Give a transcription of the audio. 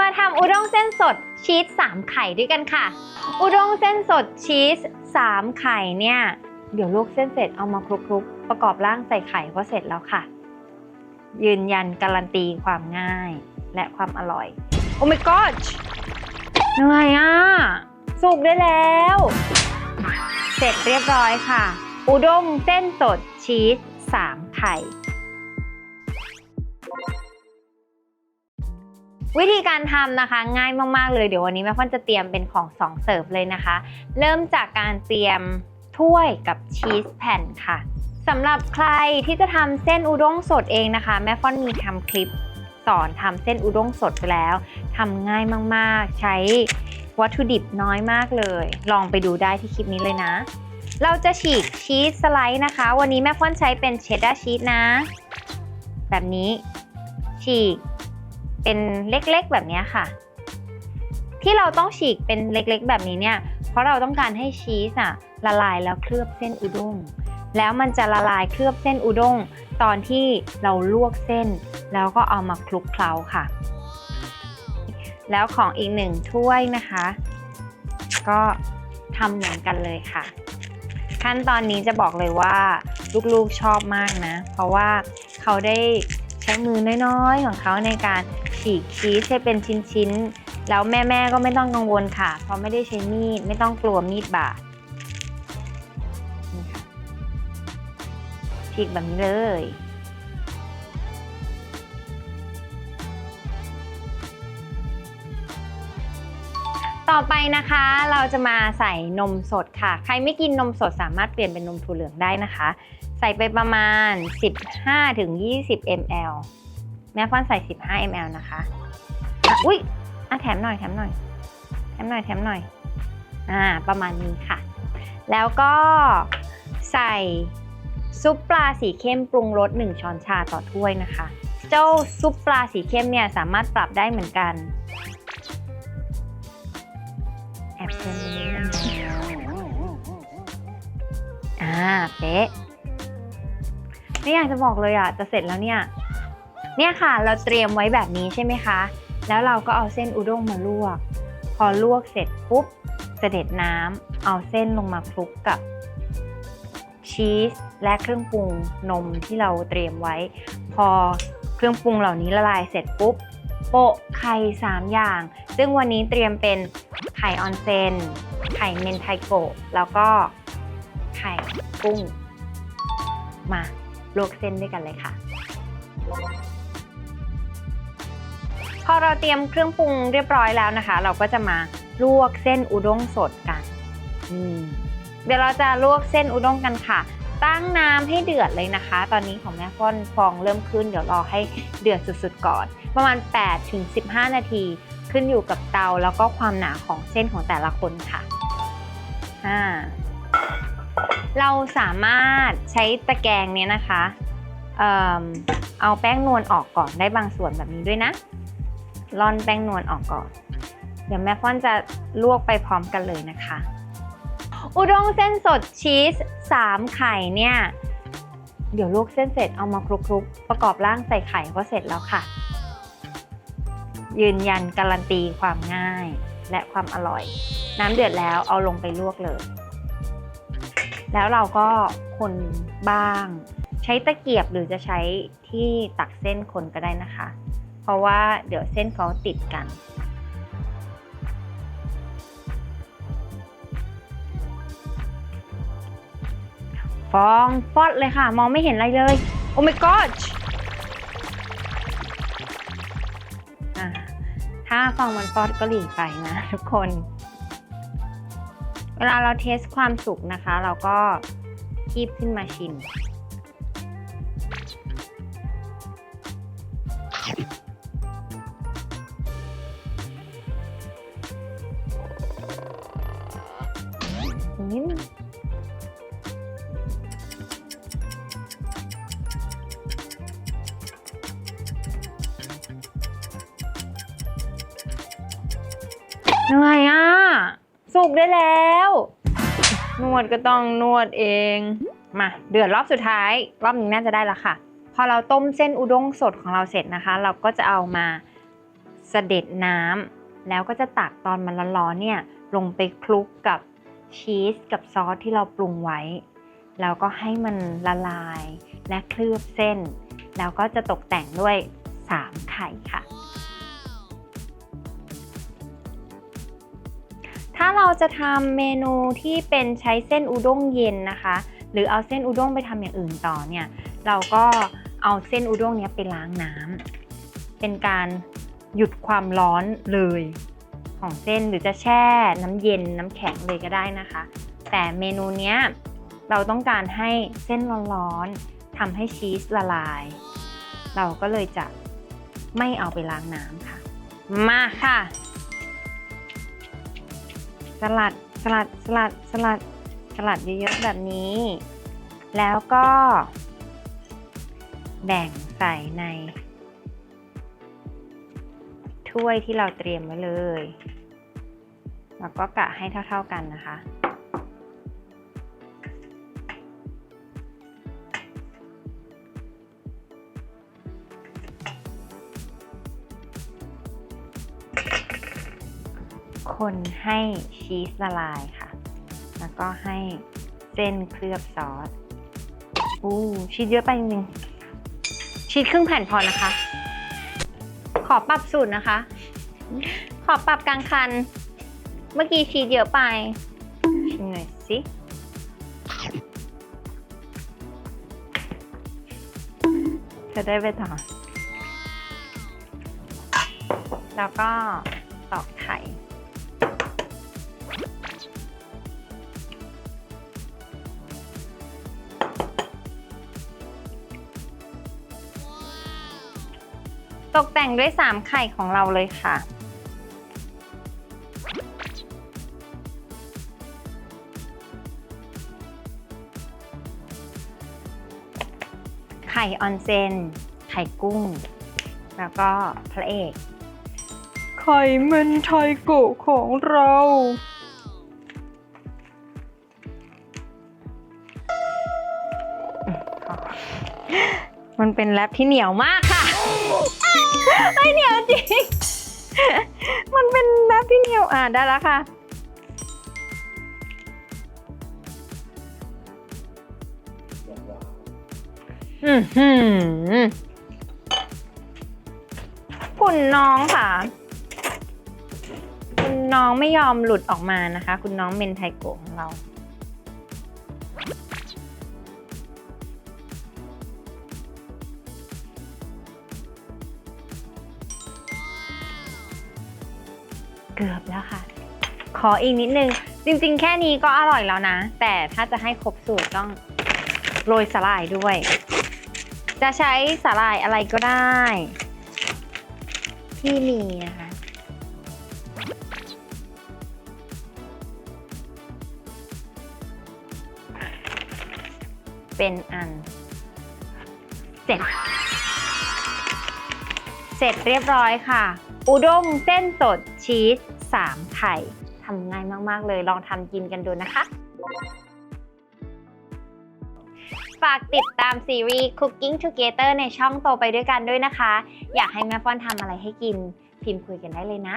มาทำอุด้งเส้นสดชีส3 ไข่ด้วยกันค่ะ อุด้งเส้นสดชีส3 ไข่เนี่ย เดี๋ยวลวกเส้นเสร็จเอามาคลุกๆ ประกอบร่างใส่ไข่ก็เสร็จแล้วค่ะ ยืนยันการันตีความง่ายและความอร่อย โอ้ my god เหนื่อยอะ สุกได้แล้ว เสร็จเรียบร้อยค่ะ อุด้งเส้นสดชีส3 ไข่ วิธีการทำนะคะง่ายมากๆเลยเดี๋ยววันนี้แม่ฟันจะเตรียมเป็นของสองเสิร์ฟเลยนะคะ เริ่มจากการเตรียมถ้วยกับชีสแผ่นค่ะสำหรับใครที่จะทำเส้นอุด้งสดเองนะคะ แม่ฟ้อนมีทำคลิปสอนทำเส้นอุด้งสดไปแล้วทำง่ายมากๆ ใช้วัตถุดิบน้อยมากเลย ลองไปดูได้ที่คลิปนี้เลยนะ เราจะฉีกชีสสไลด์นะคะ วันนี้แม่ฟ้อนใช้เป็นเชดดาร์ชีสนะ แบบนี้ฉีก เป็นเล็กๆแบบนี้ค่ะ ที่เราต้องฉีกเป็นเล็กๆ แบบนี้เนี่ย เพราะเราต้องการให้ชีสอะละลายแล้วเคลือบเส้นอุด้งแล้วมันจะละลายเคลือบเส้นอุด้งตอนที่เราลวกเส้น แล้วก็เอามาคลุกเคล้าค่ะ แล้วของอีกหนึ่งถ้วยนะคะ ก็ทำเหมือนกันเลยค่ะ ขั้นตอนนี้จะบอกเลยว่าลูกๆชอบมากนะ เพราะว่าเขาได้ใช้มือน้อยๆของเขาในการ ฉีกชีสให้เป็นชิ้นๆ แล้วแม่ๆก็ไม่ต้องกังวลค่ะ เพราะไม่ได้ใช้มีด ไม่ต้องกลัวมีดบาดฉีกแบบนี้เลยต่อไปนะคะเราจะมาใส่นมสดค่ะ ใครไม่กินนมสดสามารถเปลี่ยนเป็นนมถั่วเหลืองได้นะคะ ใส่ไปประมาณ 15-20 ml แม่ฟ้อนใส่ 15 ml นะคะอะอุ๊ยอะแถมหน่อยแถมหน่อย แถมหน่อยแถมหน่อย อ่า ประมาณนี้ค่ะ แล้วก็ใส่ซุปปลาสีเข้มปรุงรส1ช้อนชาต่อถ้วยนะคะ เจ้าซุปปลาสีเข้มเนี่ยสามารถปรับได้เหมือนกันแอบเนิดนึงอ่าเป๊ะไม่อยากจะบอกเลยอะ จะเสร็จแล้วเนี่ย เนี่ยค่ะเราเตรียมไว้แบบนี้ใช่ไหมคะ แล้วเราก็เอาเส้นอุด้งมาลวก พอลวกเสร็จปุ๊บเสด็จน้ำเอาเส้นลงมาคลุกกับชีสและเครื่องปรุงนมที่เราเตรียมไว้ พอเครื่องปรุงเหล่านี้ละลายเสร็จปุ๊บโปะไข่สามอย่าง ซึ่งวันนี้เตรียมเป็นไข่ออนเซนไข่เมนไทโกะแล้วก็ไข่กุ้ง มาลวกเส้นด้วยกันเลยค่ะ พอเราเตรียมเครื่องปรุงเรียบร้อยแล้วนะคะ เราก็จะมาลวกเส้นอุด้งสดกันอืมเดี๋ยวเราจะลวกเส้นอุด้งกันค่ะ ตั้งน้ำให้เดือดเลยนะคะ ตอนนี้ของแม่ฟ้อนฟองเริ่มขึ้น เดี๋ยวรอให้เดือดสุดๆก่อน ประมาณ 8 ถึง 15 นาที ขึ้นอยู่กับเตาแล้วก็ความหนาของเส้นของแต่ละคนค่ะอ่าเราสามารถใช้ตะแกรงเนี้ยนะคะ เอ่อเอาแป้งนวลออกก่อนได้บางส่วนแบบนี้ด้วยนะ ร่อนแป้งนวลออกก่อน เดี๋ยวแม่ฟ้อนจะลวกไปพร้อมกันเลยนะคะ อุด้งเส้นสดชีส3ไข่เนี่ย เดี๋ยวลวกเส้นเสร็จเอามาคลุกๆ ประกอบร่างใส่ไข่ก็เสร็จแล้วค่ะ ยืนยันการันตีความง่ายและความอร่อย น้ำเดือดแล้วเอาลงไปลวกเลย แล้วเราก็คนบ้าง ใช้ตะเกียบหรือจะใช้ที่ตักเส้นคนก็ได้นะคะ เพราะว่าเดี๋ยวเส้นเขาติดกัน ฟองฟอดเลยค่ะ มองไม่เห็นอะไรเลย โอ้ my god อะถ้าฟองมันฟอดก็หลีกไปนะทุกคน เวลาเราเทสความสุกนะคะ เราก็คีบขึ้นมาชิม นิดนึงเหนื่อยอะ สุกได้แล้ว นวดก็ต้องนวดเอง มาเดือดรอบสุดท้าย รอบนี้น่าจะได้แล้วค่ะ พอเราต้มเส้นอุด้งสดของเราเสร็จนะคะ เราก็จะเอามาเสด็จน้ำแล้วก็จะตักตอนมันร้อนๆเนี่ยลงไปคลุกกับ ชีสกับซอสที่เราปรุงไว้ แล้วก็ให้มันละลายและเคลือบเส้น แล้วก็จะตกแต่งด้วย 3 ไข่ค่ะ ถ้าเราจะทำเมนูที่เป็นใช้เส้นอุด้งเย็นนะคะ หรือเอาเส้นอุด้งไปทำอย่างอื่นต่อเนี่ย เราก็เอาเส้นอุด้งเนี้ยไปล้างน้ำเป็นการหยุดความร้อนเลย ของเส้นหรือจะแช่น้ำเย็นน้ำแข็งเลยก็ได้นะคะ แต่เมนูเนี้ยเราต้องการให้เส้นร้อนๆทำให้ชีสละลาย เราก็เลยจะไม่เอาไปล้างน้ำค่ะ มาค่ะ สลัดสลัดสลัดสลัดสลัดเยอะๆแบบนี้ แล้วก็ แบ่งใส่ใน ถ้วยที่เราเตรียมไว้เลย แล้วก็กะให้เท่า ๆกันนะคะ คนให้ชีสละลายค่ะ แล้วก็ให้เส้นเคลือบซอสอู้ชีสเยอะไปจริงๆชีสครึ่งแผ่นพอนะคะ ขอปรับสูตรนะคะ ขอปรับกลางคัน เมื่อกี้ชีสเยอะไปชิมหน่อยสิ จะได้ไปต่อ แล้วก็ตอกไข่ตกแต่งด้วย3ไข่ของเราเลยค่ะ ข่ออนเซน ไข่กุ้ง แล้วก็พระเอก ไข่เมนไทโกะของเรา มันเป็นแรปที่เหนียวมากค่ะไม่เหนียวจริง มันเป็นแรปที่เหนียวอ่าได้แล้วค่ะ อือหือคุณน้องค่ะ คุณน้องไม่ยอมหลุดออกมานะคะ คุณน้องเมนไทโกะของเรา เกือบแล้วค่ะ ขออีกนิดนึง จริงๆ แค่นี้ก็อร่อยแล้วนะ แต่ถ้าจะให้ครบสูตรต้องโรยสาหร่ายด้วย จะใช้สาหร่ายอะไรก็ได้ ที่มีนะคะ เป็นอัน เสร็จ เสร็จเรียบร้อยค่ะ อุด้งเส้นสดชีส3ไข่ทำง่ายมาก ๆ เลยลองทำกินกันดูนะคะ ฝากติดตามซีรีส์ Cooking Together ในช่องโตไปด้วยกันด้วยนะคะ อยากให้แม่ฟ้อนทำอะไรให้กิน พิมพ์คุยกันได้เลยนะ